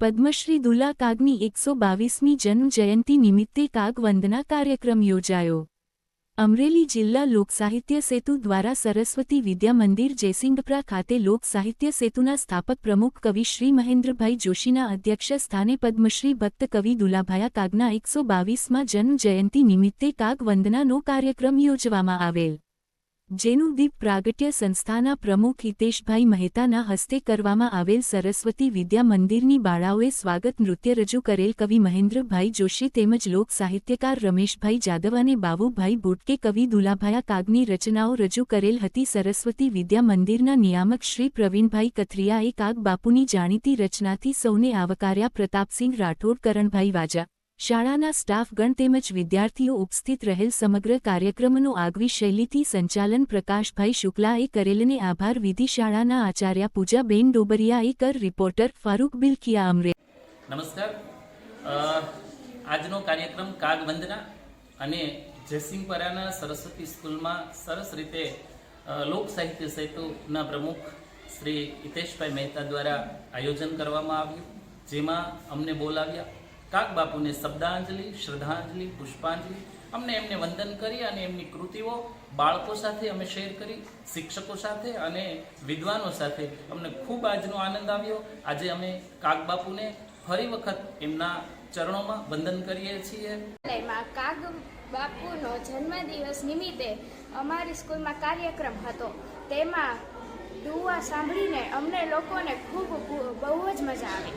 પદ્મશ્રી દુલા કાગની એકસો બાવીસમી જન્મ જયંતિ નિમિત્તે કાગ વંદના કાર્યક્રમ યોજાયો. અમરેલી જિલ્લા લોકસાહિત્ય સેતુ દ્વારા સરસ્વતી વિદ્યા મંદિર જયસિંગપરા ખાતે લોકસાહિત્ય સેતુના સ્થાપક પ્રમુખ કવિ શ્રી મહેન્દ્રભાઈ જોશીના અધ્યક્ષ સ્થાને પદ્મશ્રી ભક્ત કવિ દુલાભાયા કાગના એકસો બાવીસમાં જન્મ જયંતિ નિમિત્તે કાગ વંદનાનો કાર્યક્રમ યોજવામાં આવેલ. જેનું દીપ પ્રાગટ્ય સંસ્થાના પ્રમુખ હિતેશભાઈ મહેતાના હસ્તે કરવામાં આવેલ સરસ્વતી વિદ્યા મંદિરની બાળાઓએ સ્વાગત નૃત્ય રજૂ કરેલ કવિ મહેન્દ્રભાઈ જોશી તેમજ લોક સાહિત્યકાર રમેશભાઈ જાદવ અને બાબુભાઈ બોટકે કવિ દુલાભાયા કાગની રચનાઓ રજૂ કરેલ હતી. સરસ્વતી વિદ્યા મંદિરના નિયામક શ્રી પ્રવીણભાઈ કથરિયાએ કાગ બાપુની જાણીતી રચનાથી સૌને આવકાર્યા પ્રતાપસિંહ રાઠોડ, કરણભાઈ વાજા શાળાના સ્ટાફગણ તેમજ વિદ્યાર્થીઓ ઉપસ્થિત રહેલ સમગ્ર કાર્યક્રમનું આગવી શૈલીથી સંચાલન પ્રકાશભાઈ શુક્લાએ કરેલને આભાર. વિધિ શાળાના આચાર્ય પૂજાબેન ડોબરિયાએ કર રિપોર્ટર ફારૂક બિલકિયા અમરે. નમસ્કાર. આજનો કાર્યક્રમ કાગ વંદના અને જયસિંહપરાના સરસ્વતી સ્કૂલમાં સરસ રીતે લોક સાહિત્ય સેતુના પ્રમુખ શ્રી હિતેશભાઈ મહેતા દ્વારા આયોજન કરવામાં આવ્યું, જેમાં અમને બોલાવ્યા. કાગ બાપુને શબ્દાંજલિ, શ્રદ્ધાંજલિ, પુષ્પાંજલિ, અમને એમને વંદન કરી અને એમની કૃતિઓ બાળકો સાથે અમે શેર કરી, શિક્ષકો સાથે અને વિદ્વાનો સાથે અમને ખૂબ આજનો આનંદ આવ્યો. આજે અમે કાક બાપુને ફરી વખત એમના ચરણોમાં વંદન કરીએ છીએ. કાગ બાપુનો જન્મદિવસ નિમિત્તે અમારી સ્કૂલમાં કાર્યક્રમ હતો. તેમાં દુવા સાંભળીને અમને લોકોને ખૂબ બહુ જ મજા આવી.